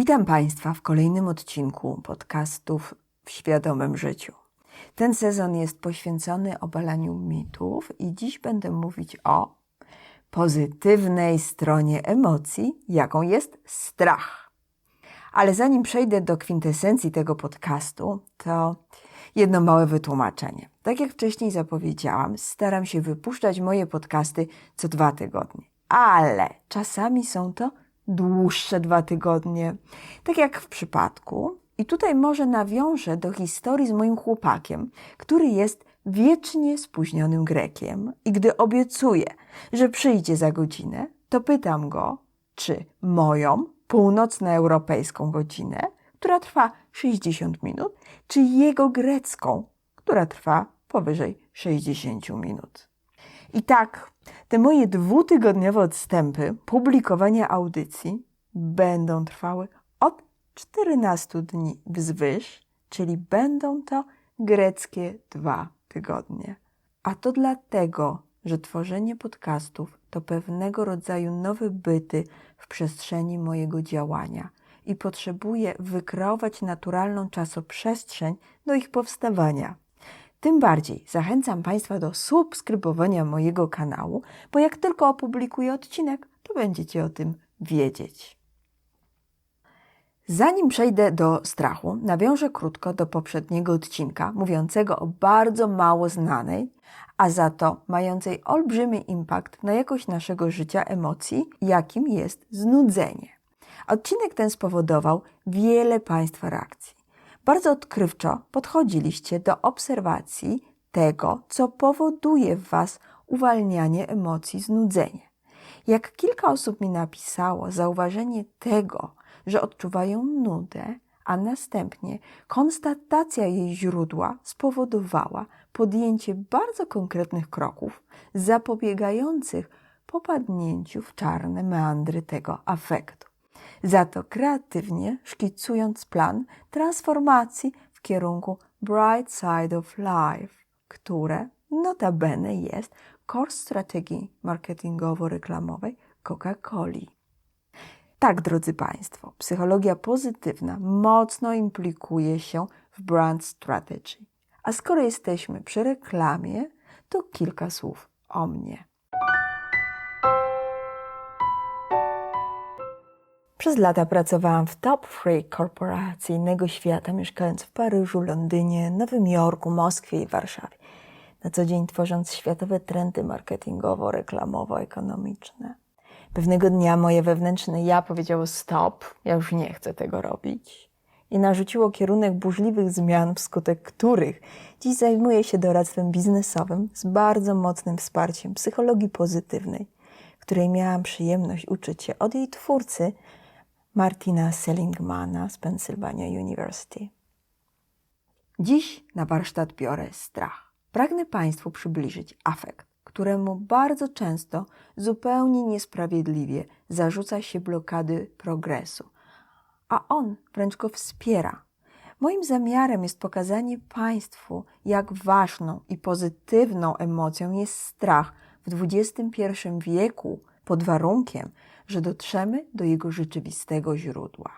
Witam Państwa w kolejnym odcinku podcastów w świadomym życiu. Ten sezon jest poświęcony obalaniu mitów i dziś będę mówić o pozytywnej stronie emocji, jaką jest strach. Ale zanim przejdę do kwintesencji tego podcastu, to jedno małe wytłumaczenie. Tak jak wcześniej zapowiedziałam, staram się wypuszczać moje podcasty co dwa tygodnie. Ale czasami są to dłuższe dwa tygodnie. Tak jak w przypadku, i tutaj może nawiążę do historii z moim chłopakiem, który jest wiecznie spóźnionym Grekiem i gdy obiecuje, że przyjdzie za godzinę, to pytam go, czy moją północnoeuropejską godzinę, która trwa 60 minut, czy jego grecką, która trwa powyżej 60 minut. I tak, te moje dwutygodniowe odstępy publikowania audycji będą trwały od 14 dni wzwyż, czyli będą to greckie dwa tygodnie. A to dlatego, że tworzenie podcastów to pewnego rodzaju nowe byty w przestrzeni mojego działania i potrzebuję wykreować naturalną czasoprzestrzeń do ich powstawania. Tym bardziej zachęcam Państwa do subskrybowania mojego kanału, bo jak tylko opublikuję odcinek, to będziecie o tym wiedzieć. Zanim przejdę do strachu, nawiążę krótko do poprzedniego odcinka mówiącego o bardzo mało znanej, a za to mającej olbrzymi impact na jakość naszego życia emocji, jakim jest znudzenie. Odcinek ten spowodował wiele Państwa reakcji. Bardzo odkrywczo podchodziliście do obserwacji tego, co powoduje w Was uwalnianie emocji znudzenie. Jak kilka osób mi napisało, zauważenie tego, że odczuwają nudę, a następnie konstatacja jej źródła spowodowała podjęcie bardzo konkretnych kroków zapobiegających popadnięciu w czarne meandry tego afektu. Za to kreatywnie szkicując plan transformacji w kierunku Bright Side of Life, które notabene jest core strategii marketingowo-reklamowej Coca-Coli. Tak, drodzy Państwo, psychologia pozytywna mocno implikuje się w brand strategy. A skoro jesteśmy przy reklamie, to kilka słów o mnie. Przez lata pracowałam w top three korporacyjnego świata, mieszkając w Paryżu, Londynie, Nowym Jorku, Moskwie i Warszawie. Na co dzień tworząc światowe trendy marketingowo-reklamowo-ekonomiczne. Pewnego dnia moje wewnętrzne ja powiedziało stop, ja już nie chcę tego robić. I narzuciło kierunek burzliwych zmian, wskutek których dziś zajmuję się doradztwem biznesowym z bardzo mocnym wsparciem psychologii pozytywnej, której miałam przyjemność uczyć się od jej twórcy, Martina Seligmana z Pennsylvania University. Dziś na warsztat biorę strach. Pragnę Państwu przybliżyć afekt, któremu bardzo często zupełnie niesprawiedliwie zarzuca się blokady progresu, a on wręcz go wspiera. Moim zamiarem jest pokazanie Państwu, jak ważną i pozytywną emocją jest strach w XXI wieku pod warunkiem, że dotrzemy do jego rzeczywistego źródła.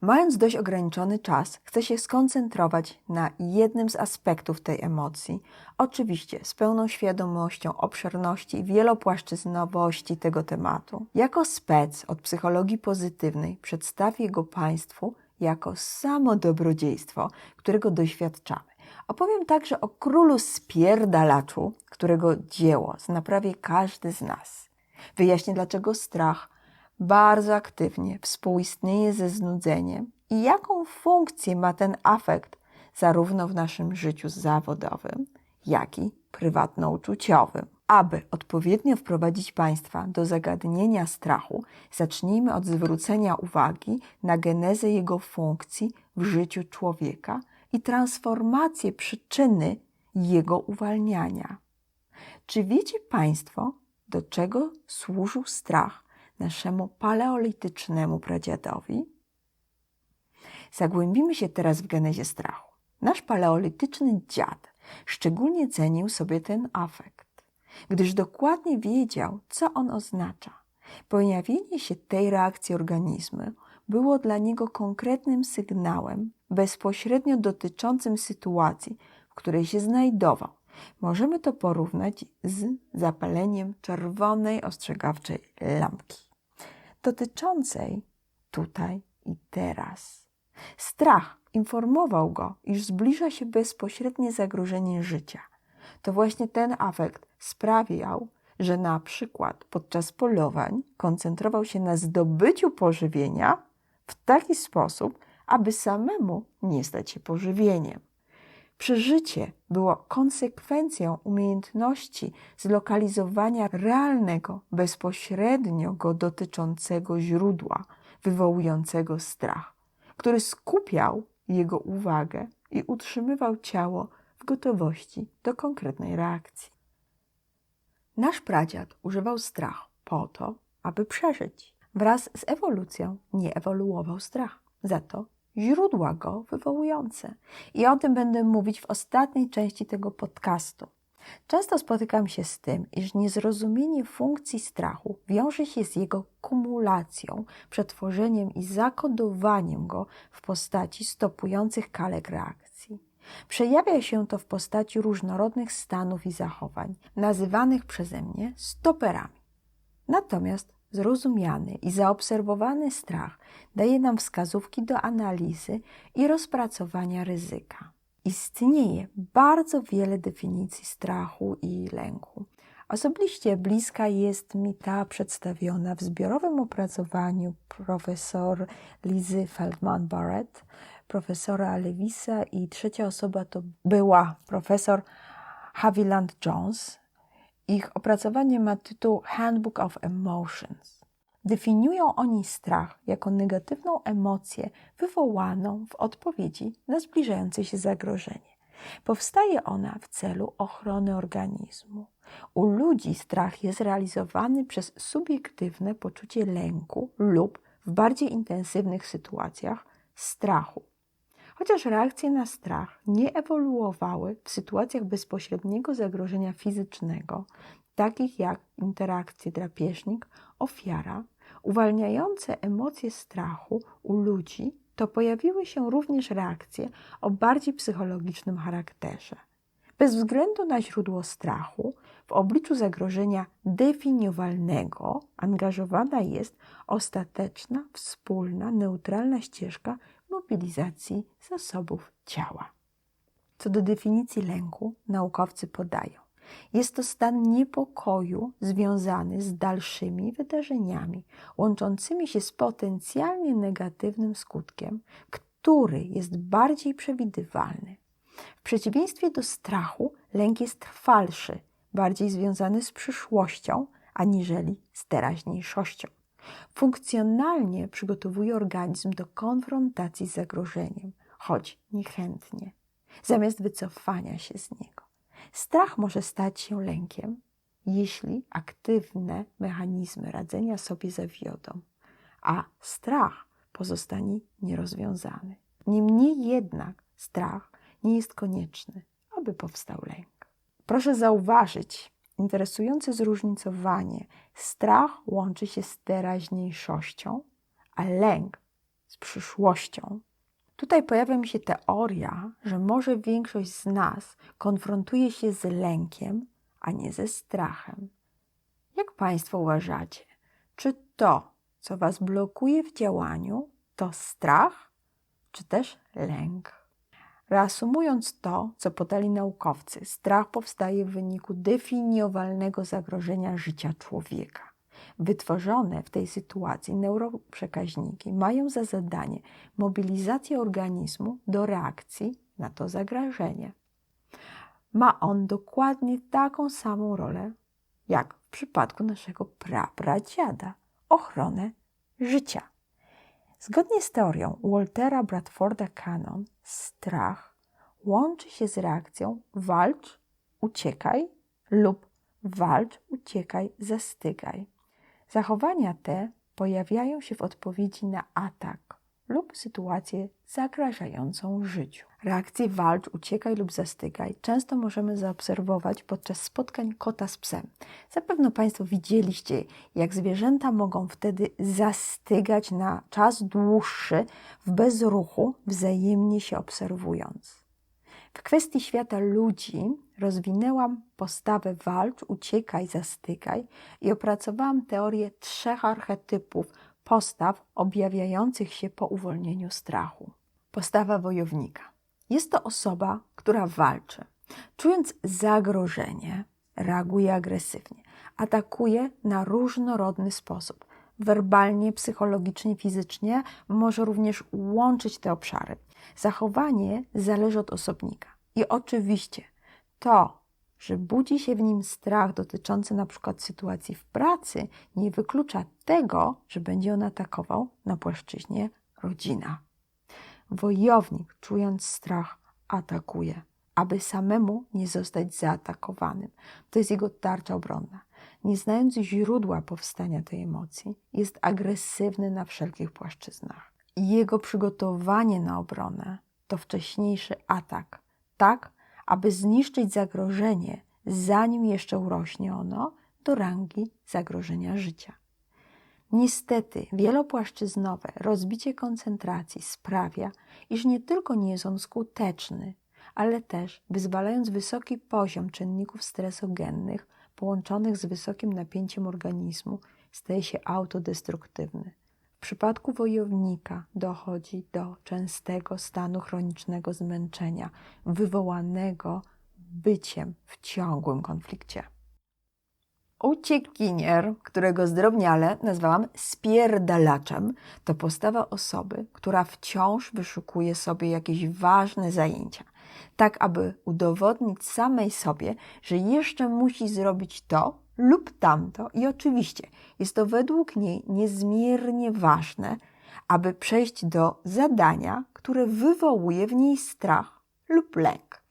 Mając dość ograniczony czas, chcę się skoncentrować na jednym z aspektów tej emocji, oczywiście z pełną świadomością obszerności i wielopłaszczyznowości tego tematu. Jako spec od psychologii pozytywnej przedstawię go Państwu jako samo dobrodziejstwo, którego doświadczamy. Opowiem także o królu spierdalaczu, którego dzieło zna prawie każdy z nas. Wyjaśnię, dlaczego strach bardzo aktywnie współistnieje ze znudzeniem i jaką funkcję ma ten afekt zarówno w naszym życiu zawodowym, jak i prywatno-uczuciowym. Aby odpowiednio wprowadzić Państwa do zagadnienia strachu, zacznijmy od zwrócenia uwagi na genezę jego funkcji w życiu człowieka i transformację przyczyny jego uwalniania. Czy wiecie Państwo, do czego służył strach naszemu paleolitycznemu pradziadowi? Zagłębimy się teraz w genezie strachu. Nasz paleolityczny dziad szczególnie cenił sobie ten afekt, gdyż dokładnie wiedział, co on oznacza. Pojawienie się tej reakcji organizmu było dla niego konkretnym sygnałem, bezpośrednio dotyczącym sytuacji, w której się znajdował. Możemy to porównać z zapaleniem czerwonej ostrzegawczej lampki, dotyczącej tutaj i teraz. Strach informował go, iż zbliża się bezpośrednie zagrożenie życia. To właśnie ten afekt sprawiał, że na przykład podczas polowań koncentrował się na zdobyciu pożywienia w taki sposób, aby samemu nie stać się pożywieniem. Przeżycie było konsekwencją umiejętności zlokalizowania realnego, bezpośrednio go dotyczącego źródła wywołującego strach, który skupiał jego uwagę i utrzymywał ciało w gotowości do konkretnej reakcji. Nasz pradziad używał strachu po to, aby przeżyć. Wraz z ewolucją nie ewoluował strach, za to źródła go wywołujące. I o tym będę mówić w ostatniej części tego podcastu. Często spotykam się z tym, iż niezrozumienie funkcji strachu wiąże się z jego kumulacją, przetworzeniem i zakodowaniem go w postaci stopujących kalek reakcji. Przejawia się to w postaci różnorodnych stanów i zachowań, nazywanych przeze mnie stoperami. Natomiast zrozumiany i zaobserwowany strach daje nam wskazówki do analizy i rozpracowania ryzyka. Istnieje bardzo wiele definicji strachu i lęku. Osobiście bliska jest mi ta przedstawiona w zbiorowym opracowaniu profesor Lizy Feldman-Barrett, profesora Lewisa i trzecia osoba to była profesor Haviland Jones. Ich opracowanie ma tytuł Handbook of Emotions. Definiują oni strach jako negatywną emocję wywołaną w odpowiedzi na zbliżające się zagrożenie. Powstaje ona w celu ochrony organizmu. U ludzi strach jest realizowany przez subiektywne poczucie lęku lub w bardziej intensywnych sytuacjach strachu. Chociaż reakcje na strach nie ewoluowały w sytuacjach bezpośredniego zagrożenia fizycznego, takich jak interakcje drapieżnik-ofiara, uwalniające emocje strachu u ludzi, to pojawiły się również reakcje o bardziej psychologicznym charakterze. Bez względu na źródło strachu, w obliczu zagrożenia definiowalnego angażowana jest ostateczna, wspólna, neutralna ścieżka mobilizacji zasobów ciała. Co do definicji lęku, naukowcy podają: jest to stan niepokoju związany z dalszymi wydarzeniami, łączącymi się z potencjalnie negatywnym skutkiem, który jest bardziej przewidywalny. W przeciwieństwie do strachu, lęk jest trwalszy, bardziej związany z przyszłością, aniżeli z teraźniejszością. Funkcjonalnie przygotowuje organizm do konfrontacji z zagrożeniem, choć niechętnie, zamiast wycofania się z niego. Strach może stać się lękiem, jeśli aktywne mechanizmy radzenia sobie zawiodą, a strach pozostanie nierozwiązany. Niemniej jednak strach nie jest konieczny, aby powstał lęk. Proszę zauważyć, interesujące zróżnicowanie. Strach łączy się z teraźniejszością, a lęk z przyszłością. Tutaj pojawia mi się teoria, że może większość z nas konfrontuje się z lękiem, a nie ze strachem. Jak Państwo uważacie, czy to, co Was blokuje w działaniu, to strach, czy też lęk? Reasumując to, co podali naukowcy, strach powstaje w wyniku definiowalnego zagrożenia życia człowieka. Wytworzone w tej sytuacji neuroprzekaźniki mają za zadanie mobilizację organizmu do reakcji na to zagrożenie. Ma on dokładnie taką samą rolę, jak w przypadku naszego prapradziada ochronę życia. Zgodnie z teorią Waltera Bradforda Cannon, strach łączy się z reakcją walcz, uciekaj lub walcz, uciekaj, zastygaj. Zachowania te pojawiają się w odpowiedzi na atak lub sytuację zagrażającą życiu. Reakcje walcz, uciekaj lub zastygaj często możemy zaobserwować podczas spotkań kota z psem. Zapewne Państwo widzieliście, jak zwierzęta mogą wtedy zastygać na czas dłuższy w bezruchu, wzajemnie się obserwując. W kwestii świata ludzi rozwinęłam postawę walcz, uciekaj, zastykaj i opracowałam teorię trzech archetypów postaw objawiających się po uwolnieniu strachu. Postawa wojownika. Jest to osoba, która walczy. Czując zagrożenie, reaguje agresywnie, atakuje na różnorodny sposób. Werbalnie, psychologicznie, fizycznie może również łączyć te obszary. Zachowanie zależy od osobnika. I oczywiście to, że budzi się w nim strach dotyczący na przykład sytuacji w pracy, nie wyklucza tego, że będzie on atakował na płaszczyźnie rodzina. Wojownik, czując strach, atakuje, aby samemu nie zostać zaatakowanym. To jest jego tarcza obronna. Nie znając źródła powstania tej emocji, jest agresywny na wszelkich płaszczyznach. Jego przygotowanie na obronę to wcześniejszy atak, tak aby zniszczyć zagrożenie, zanim jeszcze urośnie ono do rangi zagrożenia życia. Niestety, wielopłaszczyznowe rozbicie koncentracji sprawia, iż nie tylko nie jest on skuteczny, ale też, wyzwalając wysoki poziom czynników stresogennych połączonych z wysokim napięciem organizmu, staje się autodestruktywny. W przypadku wojownika dochodzi do częstego stanu chronicznego zmęczenia, wywołanego byciem w ciągłym konflikcie. Uciekinier, którego zdrobniale nazwałam spierdalaczem, to postawa osoby, która wciąż wyszukuje sobie jakieś ważne zajęcia, tak aby udowodnić samej sobie, że jeszcze musi zrobić to lub tamto i oczywiście jest to według niej niezmiernie ważne, aby przejść do zadania, które wywołuje w niej strach lub lęk.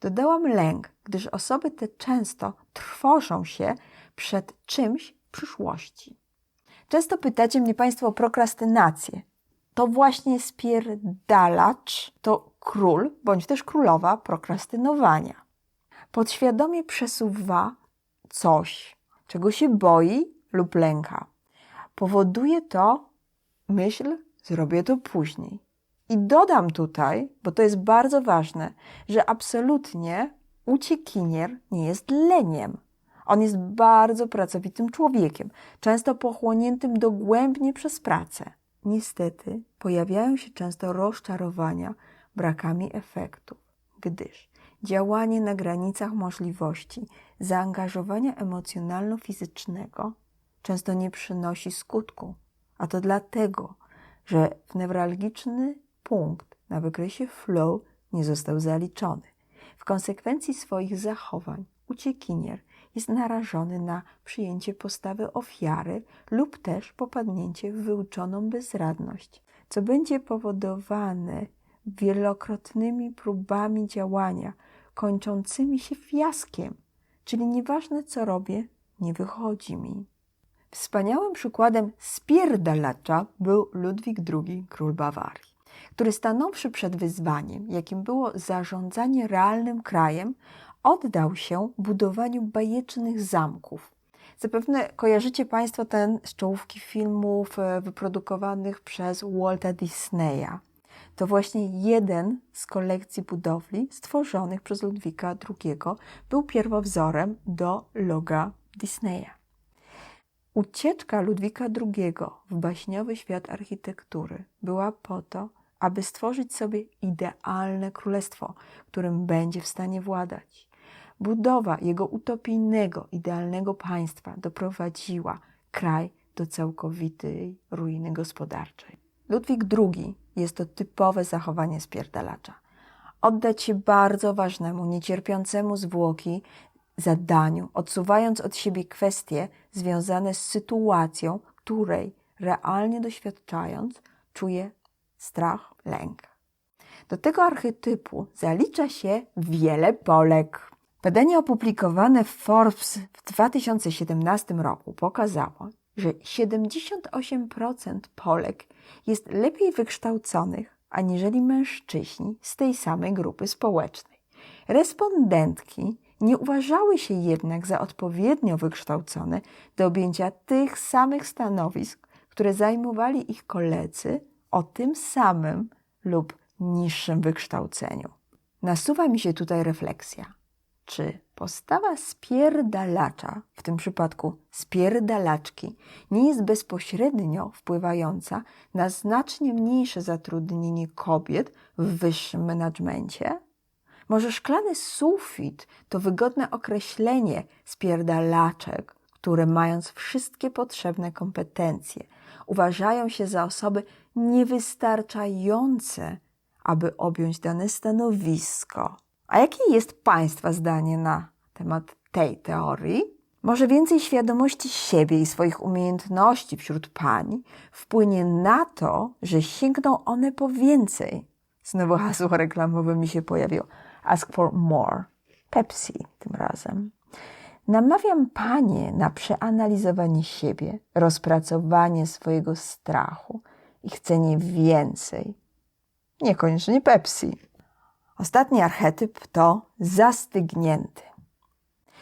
Dodałam lęk, gdyż osoby te często trwożą się przed czymś w przyszłości. Często pytacie mnie Państwo o prokrastynację. To właśnie spierdalacz to król bądź też królowa prokrastynowania. Podświadomie przesuwa coś, czego się boi lub lęka. Powoduje to myśl, zrobię to później. I dodam tutaj, bo to jest bardzo ważne, że absolutnie uciekinier nie jest leniem. On jest bardzo pracowitym człowiekiem, często pochłoniętym dogłębnie przez pracę. Niestety pojawiają się często rozczarowania brakami efektów, gdyż działanie na granicach możliwości zaangażowania emocjonalno-fizycznego często nie przynosi skutku, a to dlatego, że w newralgiczny punkt na wykresie flow nie został zaliczony. W konsekwencji swoich zachowań uciekinier jest narażony na przyjęcie postawy ofiary lub też popadnięcie w wyuczoną bezradność, co będzie powodowane wielokrotnymi próbami działania, kończącymi się fiaskiem, czyli nieważne co robię, nie wychodzi mi. Wspaniałym przykładem spierdalacza był Ludwik II, król Bawarii, który stanąwszy przed wyzwaniem, jakim było zarządzanie realnym krajem, oddał się budowaniu bajecznych zamków. Zapewne kojarzycie Państwo ten z czołówki filmów e, wyprodukowanych przez Walta Disneya. To właśnie jeden z kolekcji budowli stworzonych przez Ludwika II był pierwowzorem do loga Disneya. Ucieczka Ludwika II w baśniowy świat architektury była po to, aby stworzyć sobie idealne królestwo, którym będzie w stanie władać. Budowa jego utopijnego, idealnego państwa doprowadziła kraj do całkowitej ruiny gospodarczej. Ludwik II jest to typowe zachowanie spierdalacza. Oddać się bardzo ważnemu, niecierpiącemu zwłoki zadaniu, odsuwając od siebie kwestie związane z sytuacją, której realnie doświadczając czuje strach, lęk. Do tego archetypu zalicza się wiele Polek. Badanie opublikowane w Forbes w 2017 roku pokazało, że 78% Polek jest lepiej wykształconych aniżeli mężczyźni z tej samej grupy społecznej. Respondentki nie uważały się jednak za odpowiednio wykształcone do objęcia tych samych stanowisk, które zajmowali ich koledzy o tym samym lub niższym wykształceniu. Nasuwa mi się tutaj refleksja. Czy postawa spierdalacza, w tym przypadku spierdalaczki, nie jest bezpośrednio wpływająca na znacznie mniejsze zatrudnienie kobiet w wyższym menadżmencie? Może szklany sufit to wygodne określenie spierdalaczek, które mając wszystkie potrzebne kompetencje, uważają się za osoby niewystarczające, aby objąć dane stanowisko. A jakie jest Państwa zdanie na temat tej teorii? Może więcej świadomości siebie i swoich umiejętności wśród pań wpłynie na to, że sięgną one po więcej. Znowu hasło reklamowe mi się pojawiło. Ask for more. Pepsi tym razem. Namawiam panie na przeanalizowanie siebie, rozpracowanie swojego strachu i chcenie więcej. Niekoniecznie Pepsi. Ostatni archetyp to zastygnięty.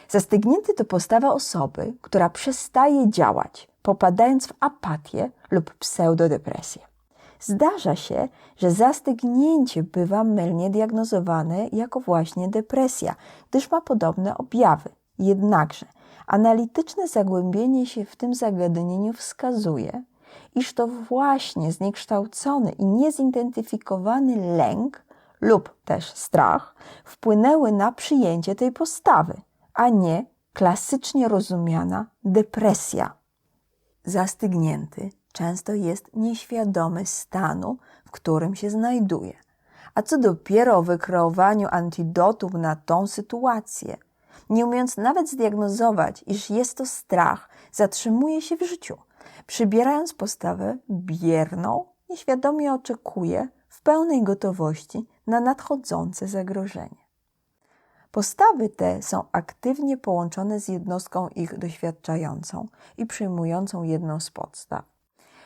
Zastygnięty to postawa osoby, która przestaje działać, popadając w apatię lub pseudodepresję. Zdarza się, że zastygnięcie bywa mylnie diagnozowane jako właśnie depresja, gdyż ma podobne objawy. Jednakże analityczne zagłębienie się w tym zagadnieniu wskazuje, iż to właśnie zniekształcony i niezidentyfikowany lęk lub też strach wpłynęły na przyjęcie tej postawy, a nie klasycznie rozumiana depresja. Zastygnięty często jest nieświadomy stanu, w którym się znajduje. A co dopiero o wykreowaniu antidotów na tą sytuację. Nie umiejąc nawet zdiagnozować, iż jest to strach, zatrzymuje się w życiu, przybierając postawę bierną, nieświadomie oczekuje w pełnej gotowości na nadchodzące zagrożenie. Postawy te są aktywnie połączone z jednostką ich doświadczającą i przyjmującą jedną z podstaw.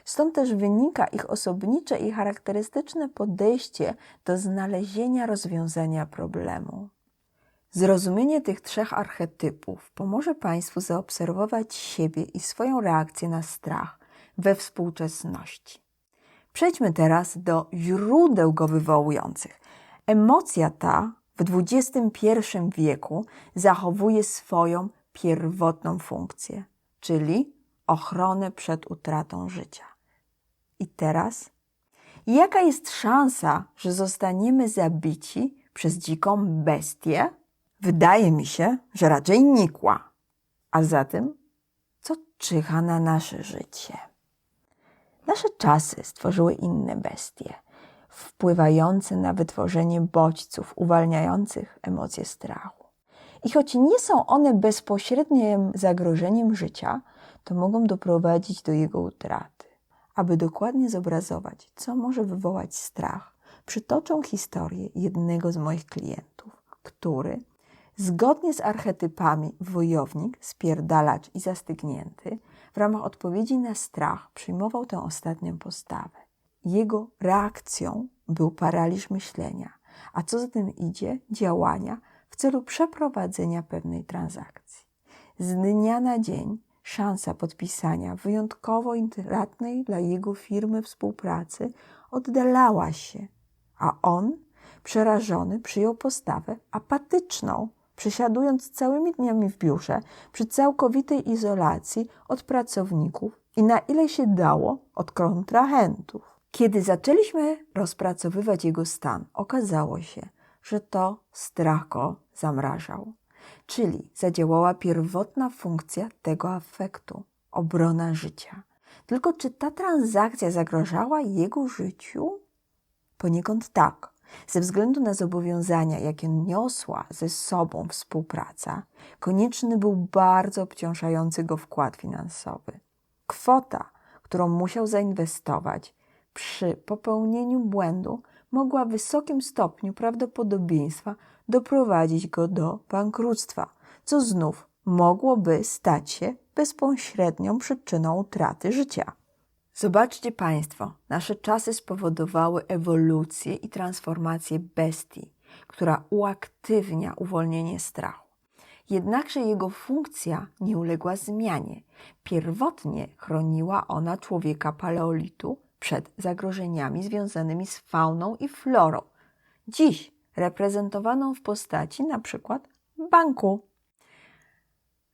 Stąd też wynika ich osobnicze i charakterystyczne podejście do znalezienia rozwiązania problemu. Zrozumienie tych trzech archetypów pomoże Państwu zaobserwować siebie i swoją reakcję na strach we współczesności. Przejdźmy teraz do źródeł go wywołujących. Emocja ta w XXI wieku zachowuje swoją pierwotną funkcję, czyli ochronę przed utratą życia. I teraz, jaka jest szansa, że zostaniemy zabici przez dziką bestię? Wydaje mi się, że raczej nikła. A zatem, co czyha na nasze życie? Nasze czasy stworzyły inne bestie, wpływające na wytworzenie bodźców uwalniających emocje strachu. I choć nie są one bezpośrednim zagrożeniem życia, to mogą doprowadzić do jego utraty. Aby dokładnie zobrazować, co może wywołać strach, przytoczę historię jednego z moich klientów, który zgodnie z archetypami wojownik, spierdalacz i zastygnięty, w ramach odpowiedzi na strach przyjmował tę ostatnią postawę. Jego reakcją był paraliż myślenia, a co za tym idzie, działania w celu przeprowadzenia pewnej transakcji. Z dnia na dzień szansa podpisania wyjątkowo intratnej dla jego firmy współpracy oddalała się, a on, przerażony, przyjął postawę apatyczną, przesiadując całymi dniami w biurze przy całkowitej izolacji od pracowników i na ile się dało od kontrahentów. Kiedy zaczęliśmy rozpracowywać jego stan, okazało się, że to strach zamrażał. Czyli zadziałała pierwotna funkcja tego afektu obrona życia. Tylko czy ta transakcja zagrażała jego życiu? Poniekąd tak. Ze względu na zobowiązania, jakie niosła ze sobą współpraca, konieczny był bardzo obciążający go wkład finansowy. Kwota, którą musiał zainwestować przy popełnieniu błędu, mogła w wysokim stopniu prawdopodobieństwa doprowadzić go do bankructwa, co znów mogłoby stać się bezpośrednią przyczyną utraty życia. Zobaczcie Państwo, nasze czasy spowodowały ewolucję i transformację bestii, która uaktywnia uwolnienie strachu. Jednakże jego funkcja nie uległa zmianie. Pierwotnie chroniła ona człowieka paleolitu przed zagrożeniami związanymi z fauną i florą. Dziś reprezentowaną w postaci przykład banku.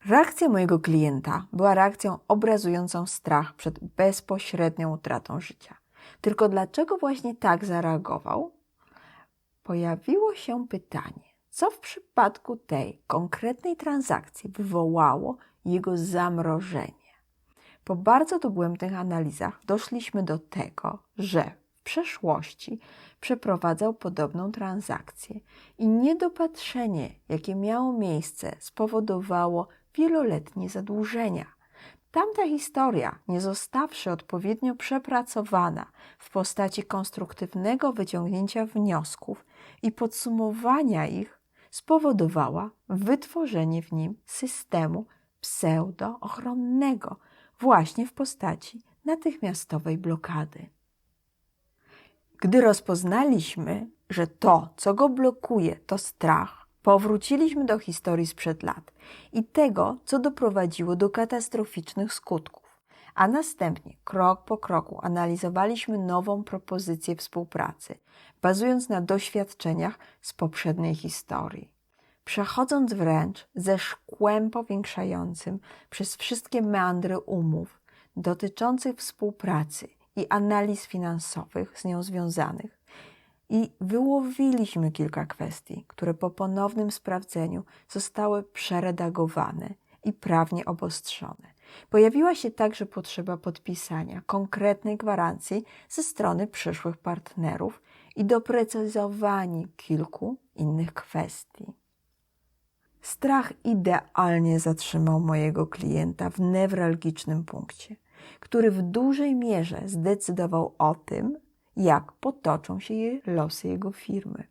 Reakcja mojego klienta była reakcją obrazującą strach przed bezpośrednią utratą życia. Tylko dlaczego właśnie tak zareagował? Pojawiło się pytanie, co w przypadku tej konkretnej transakcji wywołało jego zamrożenie. Po bardzo dogłębnych analizach doszliśmy do tego, że w przeszłości przeprowadzał podobną transakcję i niedopatrzenie, jakie miało miejsce, spowodowało wieloletnie zadłużenia. Tamta historia, nie zostawszy odpowiednio przepracowana w postaci konstruktywnego wyciągnięcia wniosków i podsumowania ich, spowodowała wytworzenie w nim systemu pseudo-ochronnego, właśnie w postaci natychmiastowej blokady. Gdy rozpoznaliśmy, że to, co go blokuje, to strach, powróciliśmy do historii sprzed lat i tego, co doprowadziło do katastroficznych skutków, a następnie krok po kroku analizowaliśmy nową propozycję współpracy, bazując na doświadczeniach z poprzedniej historii. Przechodząc wręcz ze szkłem powiększającym przez wszystkie meandry umów dotyczących współpracy i analiz finansowych z nią związanych, i wyłowiliśmy kilka kwestii, które po ponownym sprawdzeniu zostały przeredagowane i prawnie obostrzone. Pojawiła się także potrzeba podpisania konkretnej gwarancji ze strony przyszłych partnerów i doprecyzowanie kilku innych kwestii. Strach idealnie zatrzymał mojego klienta w newralgicznym punkcie, który w dużej mierze zdecydował o tym, jak potoczą się losy jego firmy.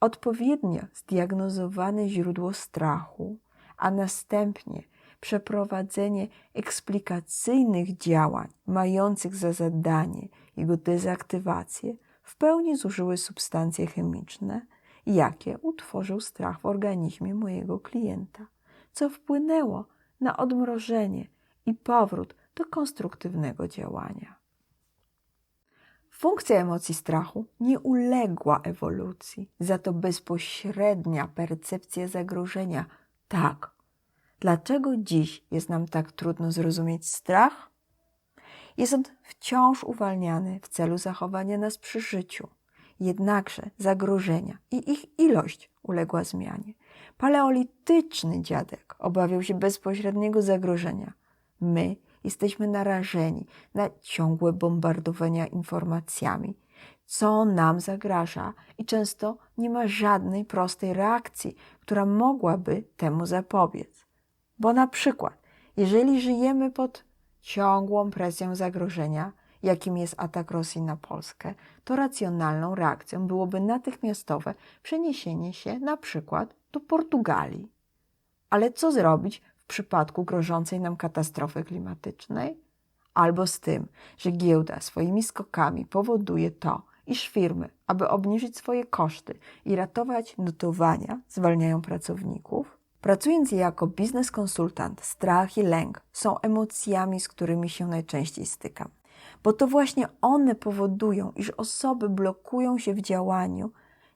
Odpowiednio zdiagnozowane źródło strachu, a następnie przeprowadzenie eksplikacyjnych działań mających za zadanie jego dezaktywację w pełni zużyły substancje chemiczne, jakie utworzył strach w organizmie mojego klienta, co wpłynęło na odmrożenie i powrót do konstruktywnego działania. Funkcja emocji strachu nie uległa ewolucji, za to bezpośrednia percepcja zagrożenia tak. Dlaczego dziś jest nam tak trudno zrozumieć strach? Jest on wciąż uwalniany w celu zachowania nas przy życiu. Jednakże zagrożenia i ich ilość uległa zmianie. Paleolityczny dziadek obawiał się bezpośredniego zagrożenia. My jesteśmy narażeni na ciągłe bombardowania informacjami, co nam zagraża i często nie ma żadnej prostej reakcji, która mogłaby temu zapobiec. Bo na przykład, jeżeli żyjemy pod ciągłą presją zagrożenia, jakim jest atak Rosji na Polskę, to racjonalną reakcją byłoby natychmiastowe przeniesienie się na przykład do Portugalii. Ale co zrobić w przypadku grożącej nam katastrofy klimatycznej? Albo z tym, że giełda swoimi skokami powoduje to, iż firmy, aby obniżyć swoje koszty i ratować notowania, zwalniają pracowników? Pracując jako biznes konsultant, strach i lęk są emocjami, z którymi się najczęściej stykam bo to właśnie one powodują, iż osoby blokują się w działaniu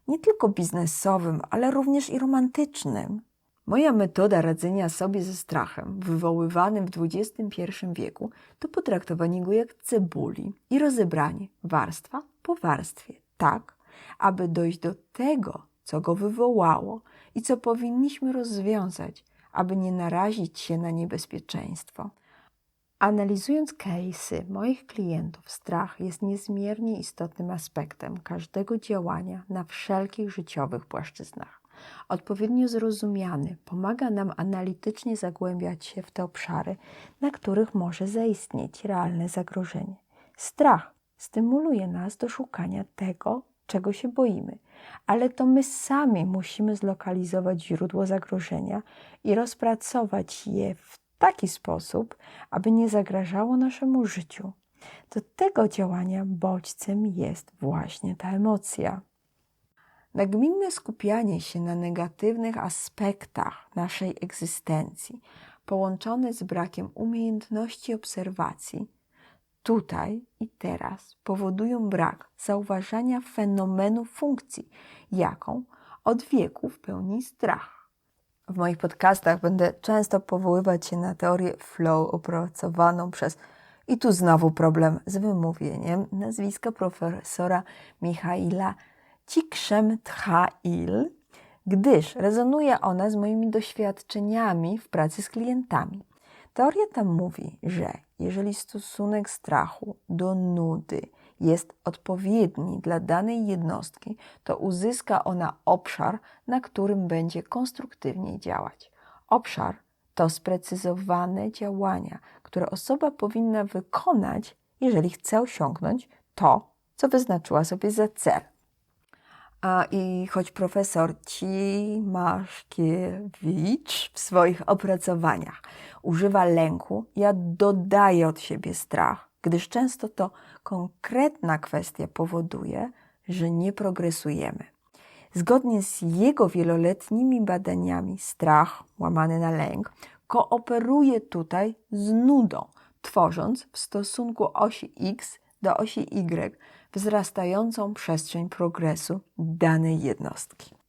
nie tylko biznesowym, ale również i romantycznym. Moja metoda radzenia sobie ze strachem, wywoływanym w XXI wieku, to potraktowanie go jak cebuli i rozebranie warstwa po warstwie, tak, aby dojść do tego, co go wywołało i co powinniśmy rozwiązać, aby nie narazić się na niebezpieczeństwo. Analizując case'y moich klientów, strach jest niezmiernie istotnym aspektem każdego działania na wszelkich życiowych płaszczyznach. Odpowiednio zrozumiany pomaga nam analitycznie zagłębiać się w te obszary, na których może zaistnieć realne zagrożenie. Strach stymuluje nas do szukania tego, czego się boimy, ale to my sami musimy zlokalizować źródło zagrożenia i rozpracować je w taki sposób, aby nie zagrażało naszemu życiu. Do tego działania bodźcem jest właśnie ta emocja. Nagminne skupianie się na negatywnych aspektach naszej egzystencji, połączone z brakiem umiejętności obserwacji, tutaj i teraz powodują brak zauważania fenomenu funkcji, jaką od wieków pełni strach. W moich podcastach będę często powoływać się na teorię flow opracowaną przez i tu znowu problem z wymówieniem nazwiska profesora Michaila Csikszentmihalyi, gdyż rezonuje ona z moimi doświadczeniami w pracy z klientami. Teoria tam mówi, że jeżeli stosunek strachu do nudy jest odpowiedni dla danej jednostki, to uzyska ona obszar, na którym będzie konstruktywnie działać. Obszar to sprecyzowane działania, które osoba powinna wykonać, jeżeli chce osiągnąć to, co wyznaczyła sobie za cel. A i choć profesor Cimaszkiewicz w swoich opracowaniach używa lęku, ja dodaję od siebie strach, gdyż często to konkretna kwestia powoduje, że nie progresujemy. Zgodnie z jego wieloletnimi badaniami, strach, łamany na lęk, kooperuje tutaj z nudą, tworząc w stosunku osi X do osi Y wzrastającą przestrzeń progresu danej jednostki.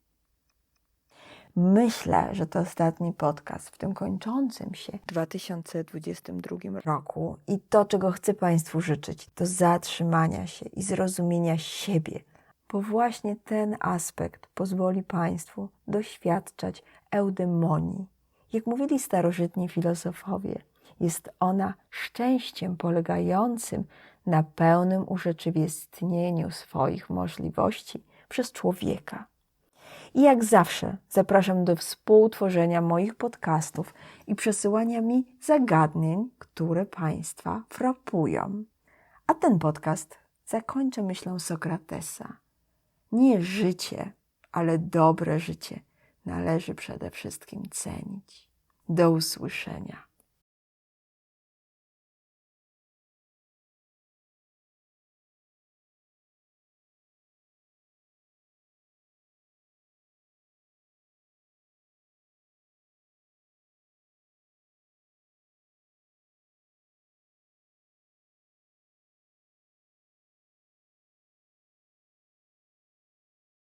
Myślę, że to ostatni podcast w tym kończącym się 2022 roku i to, czego chcę Państwu życzyć, to zatrzymania się i zrozumienia siebie, bo właśnie ten aspekt pozwoli Państwu doświadczać eudemonii. Jak mówili starożytni filozofowie, jest ona szczęściem polegającym na pełnym urzeczywistnieniu swoich możliwości przez człowieka. I jak zawsze zapraszam do współtworzenia moich podcastów i przesyłania mi zagadnień, które Państwa frapują. A ten podcast zakończę myślą Sokratesa. Nie życie, ale dobre życie należy przede wszystkim cenić. Do usłyszenia.